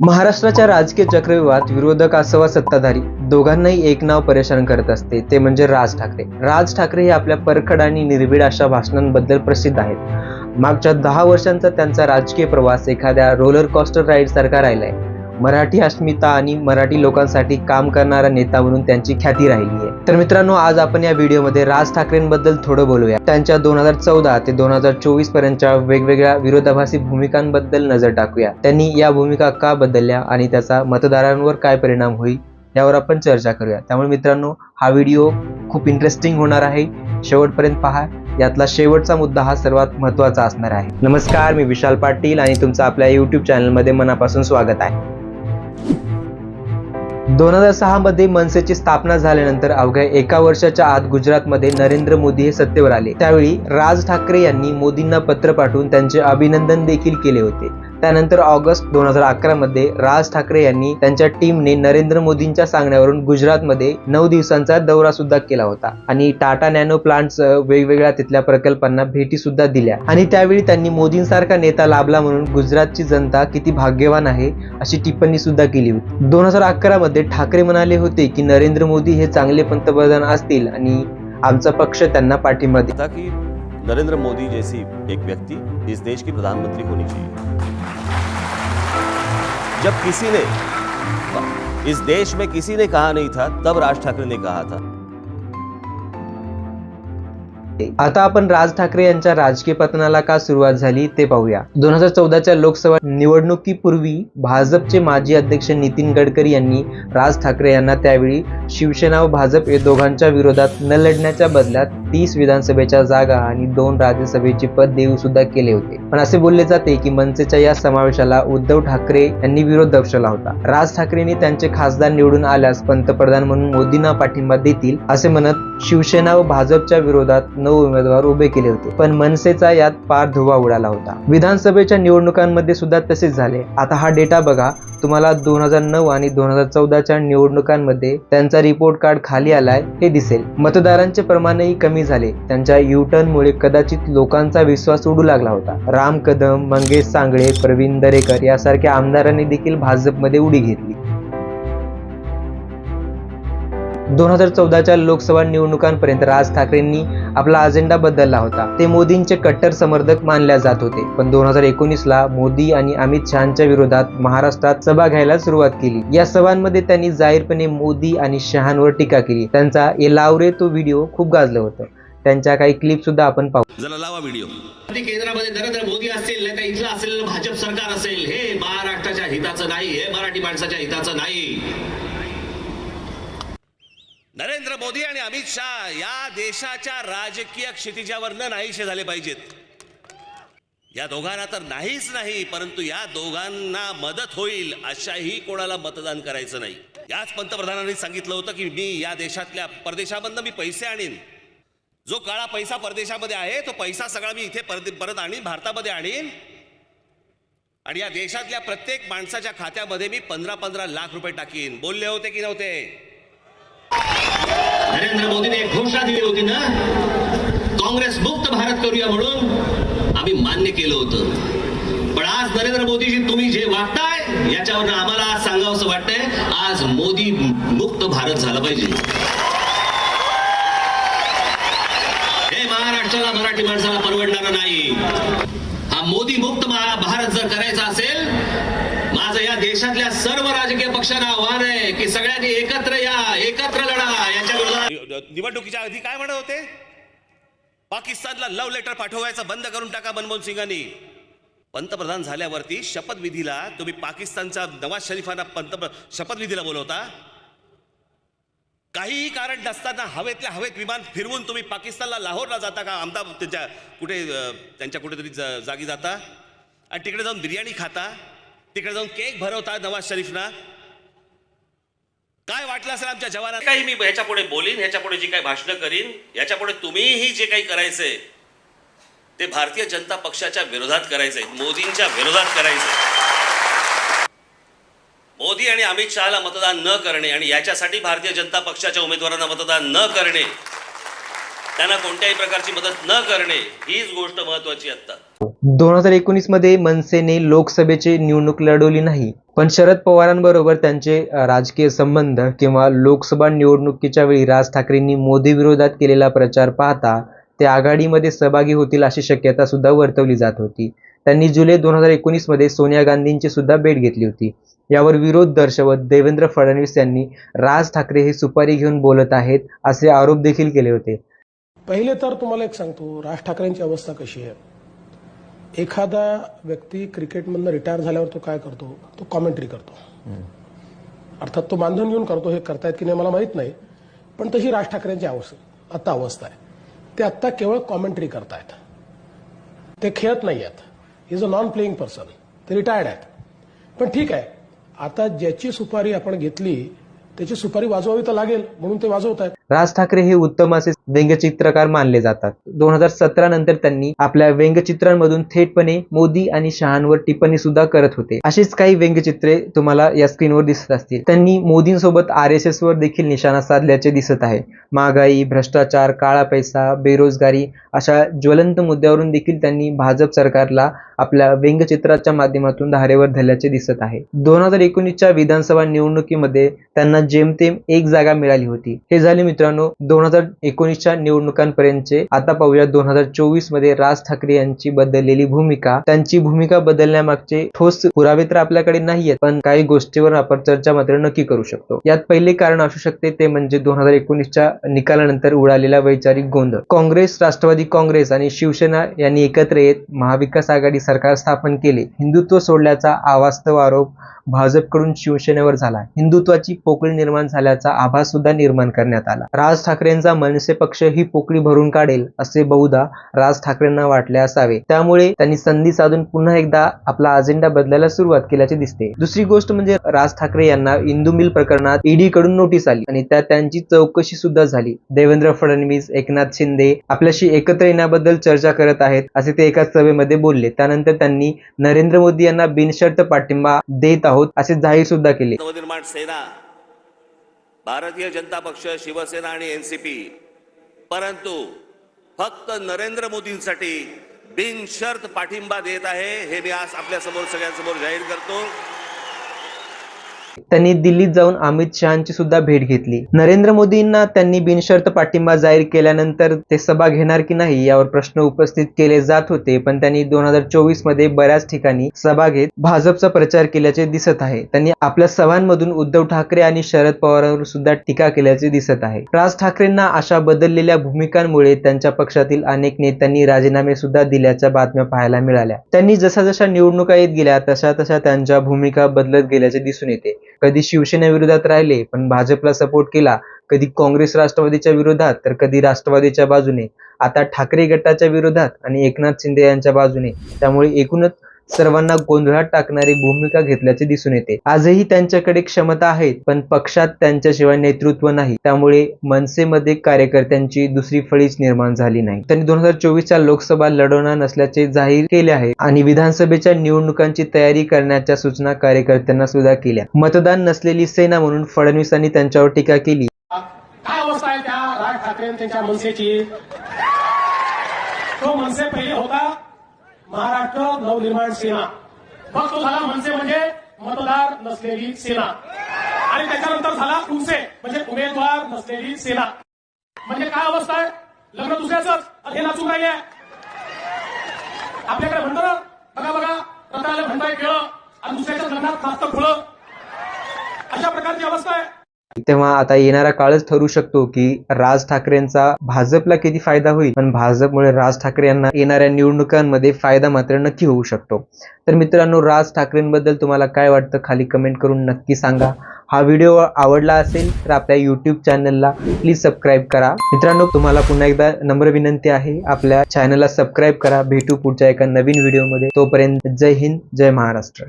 महाराष्ट्राच्या राजकीय चक्रव्यूहात विरोधक असो वा सत्ताधारी. दोघांनाही एक नाव परेशान करत असते ते म्हणजे राज ठाकरे. राज ठाकरे हे आपल्या परखड आणि निर्भीड अशा भाषणांबद्दल प्रसिद्ध आहेत. मागच्या दहा वर्षांचा त्यांचा राजकीय प्रवास एखाद्या रोलर कॉस्टर राईड सारखा राहिलाय. मराठी अस्मिता आणि मराठी लोकांसाठी काम करणारा नेता म्हणून त्यांची ख्याती राहिली आहे. तर मित्रांनो आज आपण या व्हिडिओमध्ये राज ठाकरेंबद्दल थोडं बोलूया. त्यांच्या दोन हजार चौदा ते दोन हजार चोवीस पर्यंतच्या वेगवेगळ्या विरोधाभासी भूमिकांबद्दल नजर टाकूया. त्यांनी या भूमिका का बदलल्या आणि त्याचा मतदारांवर काय परिणाम होईल यावर आपण चर्चा करूया. त्यामुळे मित्रांनो हा व्हिडिओ खूप इंटरेस्टिंग होणार आहे. शेवटपर्यंत पहा यातला शेवटचा मुद्दा हा सर्वात महत्त्वाचा असणार आहे. नमस्कार मी विशाल पाटील आणि तुमचं आपल्या युट्यूब चॅनलमध्ये मनापासून स्वागत आहे. दोन हजार सहा मध्ये मनसेची स्थापना झाल्यानंतर अवघ्या एका वर्षाच्या आत गुजरातमध्ये नरेंद्र मोदी हे सत्तेवर आले. त्यावेळी राज ठाकरे यांनी मोदींना पत्र पाठवून त्यांचे अभिनंदन देखील केले होते. त्यानंतर ऑगस्ट दोन हजार अकरा मध्ये राज ठाकरे यांनी त्यांच्या टीमने नरेंद्र मोदींच्या सांगण्यावरून गुजरातमध्ये नऊ दिवसांचा दौरा सुद्धा केला होता. आणि टाटा नॅनो प्लांट वेगवेगळ्या तिथल्या प्रकल्पांना भेटी सुद्धा दिल्या. आणि त्यावेळी त्यांनी मोदींसारखा नेता लाभला म्हणून गुजरातची जनता किती भाग्यवान आहे अशी टिप्पणी सुद्धा केली होती. दोन हजार अकरा मध्ये ठाकरे म्हणाले होते की नरेंद्र मोदी हे चांगले पंतप्रधान असतील आणि आमचा पक्ष त्यांना पाठिंबा देता की नरेंद्र मोदी जैसी एक व्यक्ति इस देश की प्रधानमंत्री होनी चाहिए। जब किसी ने, इस देश में किसी ने कहा नहीं था, तब राज ठाकरे ने कहा था आता आपण राज ठाकरे यांच्या राजकीय पतनाला का सुरुवात झाली ते पाहूया. दोन हजार चौदाच्या लोकसभा निवडणुकीपूर्वी भाजपचे माजी अध्यक्ष नितीन गडकरी यांनी राज ठाकरे यांना त्यावेळी शिवसेना व भाजप या दोघांच्या विरोधात न लढण्याच्या बदल्यात तीस विधानसभेच्या जागा आणि दोन राज्यसभेचे पद देऊ सुद्धा केले होते. पण असे बोलले जाते की मनसेच्या या समावेशाला उद्धव ठाकरे यांनी विरोध दर्शवला होता. राज ठाकरेंनी त्यांचे खासदार निवडून आल्यास पंतप्रधान म्हणून मोदींना पाठिंबा देतील असे म्हणत शिवसेना व भाजपच्या विरोधात नऊ उमेदवार उभे केले होते. पण मनसेचा यात पार धुवा उडाला होता. विधानसभेच्या निवडणुकांमध्ये सुद्धा तसेच झाले. आता हा डेटा बघा. तुम्हाला दोन हजार नऊ आणि दोन हजार चौदाच्या निवडणुकांमध्ये त्यांचा रिपोर्ट कार्ड खाली आलाय हे दिसेल. मतदारांचे प्रमाणही कमी झाले. त्यांच्या युटर्नमुळे कदाचित लोकांचा विश्वास उडू लागला होता. राम कदम मंगेश सांगळे प्रवीण दरेकर यासारख्या आमदारांनी देखील भाजपमध्ये उडी घेतली. दोन हजार चौदाच्या लोकसभा निवडणुकांपर्यंत राज ठाकरेंनी आपला अजेंडा बदलला होता. ते मोदींचे कट्टर समर्थक मानल्या जात होते. पण दोन हजार एकोणीस ला मोदी आणि अमित शहाच्या विरोधात महाराष्ट्रात सभा घ्यायला सुरुवात केली. या सभांमध्ये त्यांनी जाहीरपणे मोदी आणि शहांवर टीका केली. त्यांचा एलावरे तो व्हिडिओ खूप गाजलं होतं. त्यांच्या काही क्लिप सुद्धा आपण पाहू. जरा लावा व्हिडिओ केंद्रामध्ये नरेंद्र मोदी असतील नाही तर इथलं असलेलं भाजप सरकार असेल हे महाराष्ट्राच्या हिताचं नाही हे मराठी माणसाच्या हिताचं नाही. नरेंद्र मोदी आणि अमित शहा या देशाच्या राजकीय क्षितिजावरनं नाहीसे झाले पाहिजेत. या दोघांना तर नाहीच नाही परंतु या दोघांना मदत होईल अशाही कोणाला मतदान करायचं नाही. याच पंतप्रधानांनी सांगितलं होतं की मी या देशातल्या परदेशामधनं मी पैसे आणीन. जो काळा पैसा परदेशामध्ये आहे तो पैसा सगळा मी इथे परत परत आणीन भारतामध्ये आणीन. आणि या देशातल्या प्रत्येक माणसाच्या खात्यामध्ये मी पंधरा पंधरा लाख रुपये टाकीन. बोलले होते की नव्हते? नरेंद्र मोदीने एक घोषणा दिली होती ना? काँग्रेस मुक्त भारत करूया म्हणून आम्ही मान्य केलं होतं. पण आज नरेंद्र मोदीजी तुम्ही जे वागताय याच्यावर आम्हाला आज सांगावं असं वाटतंय आज मोदी मुक्त भारत झाला पाहिजे. हे महाराष्ट्राला मराठी माणसाला परवडणार नाही. हा मोदी मुक्त भारत जर करायचा असेल माझं या देशातल्या सर्व राजकीय पक्षांना आव्हान आहे की सगळ्यांनी एकत्र या एकत्र लढा याच्या निवडणुकीच्या आधी काय म्हणत होते? पाकिस्तानला लव्ह लेटर पाठवायचं बंद करून टाका मनमोहन सिंगांनी. पंतप्रधान झाल्यावरती शपथविधीला तुम्ही पाकिस्तानचा नवाज शरीफांना पंत शपथविधीला बोलवता? काहीही कारण नसताना हवेतल्या हवेत विमान फिरवून तुम्ही पाकिस्तानला लाहोरला जाता का? अहमदाबाद त्यांच्या कुठे त्यांच्या कुठेतरी जा जागी जाता? आणि तिकडे जाऊन बिर्याणी खाता? तिकडे जाऊन केक भरवता नवाज शरीफना? काय वाटलं असेल आमच्या जवानात काही मी ह्याच्या पुढे बोलीन ह्याच्या पुढे जी काही भाषणं करीन याच्यापुढे तुम्हीही जे काही करायचंय ते भारतीय जनता पक्षाच्या विरोधात करायचंय मोदींच्या विरोधात करायचंय मोदी आणि अमित शहाला मतदान न करणे आणि याच्यासाठी भारतीय जनता पक्षाच्या उमेदवारांना मतदान न करणे त्यांना कोणत्याही प्रकारची मदत न करणे हीच गोष्ट महत्वाची आत्ता. दोन हजार एकोणीसमध्ये मनसेने लोकसभेची निवडणूक लढवली नाही पण शरद पवारांबरोबर त्यांचे राजकीय संबंध किंवा लोकसभा निवडणुकीच्या वेळी राज ठाकरेंनी मोदी विरोधात केलेला प्रचार पाहता ते आघाडीमध्ये सहभागी होतील अशी शक्यता सुद्धा वर्तवली जात होती. त्यांनी जुलै दोन हजार एकोणीसमध्ये सोनिया गांधींची सुद्धा भेट घेतली होती. यावर विरोध दर्शवत देवेंद्र फडणवीस यांनी राज ठाकरे हे सुपारी घेऊन बोलत आहेत असे आरोप देखील केले होते. पहिले तर तुम्हाला एक सांगतो राज ठाकरेंची अवस्था कशी आहे? एखादा व्यक्ती क्रिकेटमधनं रिटायर झाल्यावर तो काय करतो? तो कॉमेंट्री करतो. अर्थात तो बांधून घेऊन करतो हे करतायत की नाही मला माहीत नाही पण तशी राज ठाकरेंची अवस्था आता अवस्था आहे. ते आत्ता केवळ कॉमेंट्री करतायत. ते खेळत नाही आहेत is a non playing person ते रिटायर्ड आहेत. पण ठीक आहे. आता ज्याची सुपारी आपण घेतली त्याची सुपारी वाजवावी तर लागेल म्हणून ते वाजवत आहेत राज ठाकरे हे उत्तम असे व्यंगचित्रकार मानले जातात. दोन हजार सतरा नंतर त्यांनी आपल्या व्यंगचित्रांमधून थेटपणे मोदी आणि शहांवर टिप्पणी सुद्धा करत होते. अशीच काही व्यंगचित्रे तुम्हाला या स्क्रीनवर दिसत असतील. त्यांनी मोदींसोबत आर एस एस वर देखील निशाणा साधल्याचे दिसत आहे. महागाई भ्रष्टाचार काळा पैसा बेरोजगारी अशा ज्वलंत मुद्द्यावरून देखील त्यांनी भाजप सरकारला आपल्या व्यंगचित्राच्या माध्यमातून धारेवर धरल्याचे दिसत आहे. दोन हजार एकोणीसच्या विधानसभा निवडणुकीमध्ये त्यांना जेमतेम एक जागा मिळाली होती. हे झाले मित्रांनो दोन हजार एकोणीस एकोणीसच्या निवडणुकांपर्यंतचे आता पाहूया दोन हजार चोवीसमध्ये राज ठाकरे यांची बदललेली भूमिका. त्यांची भूमिका बदलण्यामागचे ठोस पुरावे तर आपल्याकडे नाहीयेत पण काही गोष्टीवर आपण चर्चा मात्र नक्की करू शकतो. यात पहिले कारण असू शकते ते म्हणजे दोन हजार एकोणीसच्या निकालानंतर उडालेला वैचारिक गोंधळ काँग्रेस राष्ट्रवादी काँग्रेस आणि शिवसेना यांनी एकत्र येत महाविकास आघाडी सरकार स्थापन केले. हिंदुत्व सोडल्याचा अवास्तव आरोप भाजपकडून शिवसेनेवर झाला. हिंदुत्वाची पोकळी निर्माण झाल्याचा आभास सुद्धा निर्माण करण्यात आला. राज ठाकरेंचा मनसे पक्ष ही पोकळी भरून काढेल असे बहुधा राज ठाकरेंना वाटले असावे. त्यामुळे त्यांनी संधी साधून पुन्हा एकदा आपला अजेंडा बदलायला सुरुवात केल्याचे दिसते. दुसरी गोष्ट म्हणजे राज ठाकरे यांना इंदू मिल प्रकरणात ईडी कडून नोटीस आली आणि त्यात त्यांची चौकशी सुद्धा झाली. देवेंद्र फडणवीस एकनाथ शिंदे आपल्याशी एकत्र येण्याबद्दल चर्चा करत आहेत असे ते एका सभेमध्ये बोलले. त्यानंतर त्यांनी नरेंद्र मोदी यांना बिनशर्त पाठिंबा देत आहोत. असे जाहीर सुद्धा केले. नवनिर्माण सेना भारतीय जनता पक्ष शिवसेना आणि एनसीपी परंतु फक्त नरेंद्र मोदींसाठी बिनशर्त पाठिंबा देत आहे हे मी आज आपल्यासमोर सगळ्यांसमोर जाहीर करतो. त्यांनी दिल्लीत जाऊन अमित शहाची सुद्धा भेट घेतली. नरेंद्र मोदींना त्यांनी बिनशर्त पाठिंबा जाहीर केल्यानंतर ते सभा घेणार की नाही यावर प्रश्न उपस्थित केले जात होते पण त्यांनी दोन हजार चोवीसमध्ये बऱ्याच ठिकाणी सभा घेत भाजपचा प्रचार केल्याचे दिसत आहे. त्यांनी आपल्या सभांमधून उद्धव ठाकरे आणि शरद पवारांवर सुद्धा टीका केल्याचे दिसत आहे. राज ठाकरेंना अशा बदललेल्या भूमिकांमुळे त्यांच्या पक्षातील अनेक नेत्यांनी राजीनामे सुद्धा दिल्याच्या बातम्या पाहायला मिळाल्या. त्यांनी जशा जशा निवडणुका येत गेल्या तशा तशा त्यांच्या भूमिका बदलत गेल्याचे दिसून येते. कधी शिवसेनेविरोधात राहिले पण भाजपला सपोर्ट केला. कधी काँग्रेस राष्ट्रवादीच्या विरोधात तर कधी राष्ट्रवादीच्या बाजूने. आता ठाकरे गटाच्या विरोधात आणि एकनाथ शिंदे यांच्या बाजूने. त्यामुळे एकूणच सर्वांना गोंधळात टाकणारी भूमिका घेतल्याचे दिसून येते. आजही त्यांच्याकडे क्षमता आहेत पण पक्षात त्यांच्याशिवाय नेतृत्व नाही. त्यामुळे मनसेमध्ये कार्यकर्त्यांची दुसरी फळीच निर्माण झाली नाही. त्यांनी दोन हजार चोवीसच्या लोकसभा लढवणार नसल्याचे जाहीर केले आहे आणि विधानसभेच्या निवडणुकांची तयारी करण्याच्या सूचना कार्यकर्त्यांना सुद्धा केल्या. मतदान नसलेली सेना म्हणून फडणवीसांनी त्यांच्यावर टीका केली. काय अवस्था आहे त्या? राज ठाकरे त्यांच्या मनसेची? तो मनसे पहिले होता? महाराष्ट्र नवनिर्माण सेना. मग तो झाला मनसे म्हणजे मतदार नसलेली सेना. आणि त्याच्यानंतर झाला तुमचे म्हणजे उमेदवार नसलेली सेना. म्हणजे काय अवस्था आहे? लग्न दुसऱ्याच हे नाचून राहिले आपल्याकडे म्हणतो ना बघा बघा. रताला म्हणताय केळं आणि दुसऱ्याच्या लग्नात नाचतं फुलं अशा प्रकारची अवस्था आहे. तेव्हा आता येणारा काळच ठरू शकतो की राज ठाकरेंचा भाजपला किती फायदा होईल? पण भाजपमुळे राज ठाकरे यांना येणाऱ्या निवडणुकांमध्ये फायदा मात्र नक्की होऊ शकतो. तर मित्रांनो राज ठाकरेंबद्दल तुम्हाला काय वाटतं खाली कमेंट करून नक्की सांगा. हा व्हिडिओ आवडला असेल तर आपल्या युट्यूब चॅनलला प्लीज सबस्क्राईब करा. मित्रांनो तुम्हाला पुन्हा एकदा नम्र विनंती आहे. आपल्या चॅनलला सबस्क्राईब करा. भेटू पुढच्या एका नवीन व्हिडिओमध्ये तोपर्यंत जय हिंद जय महाराष्ट्र.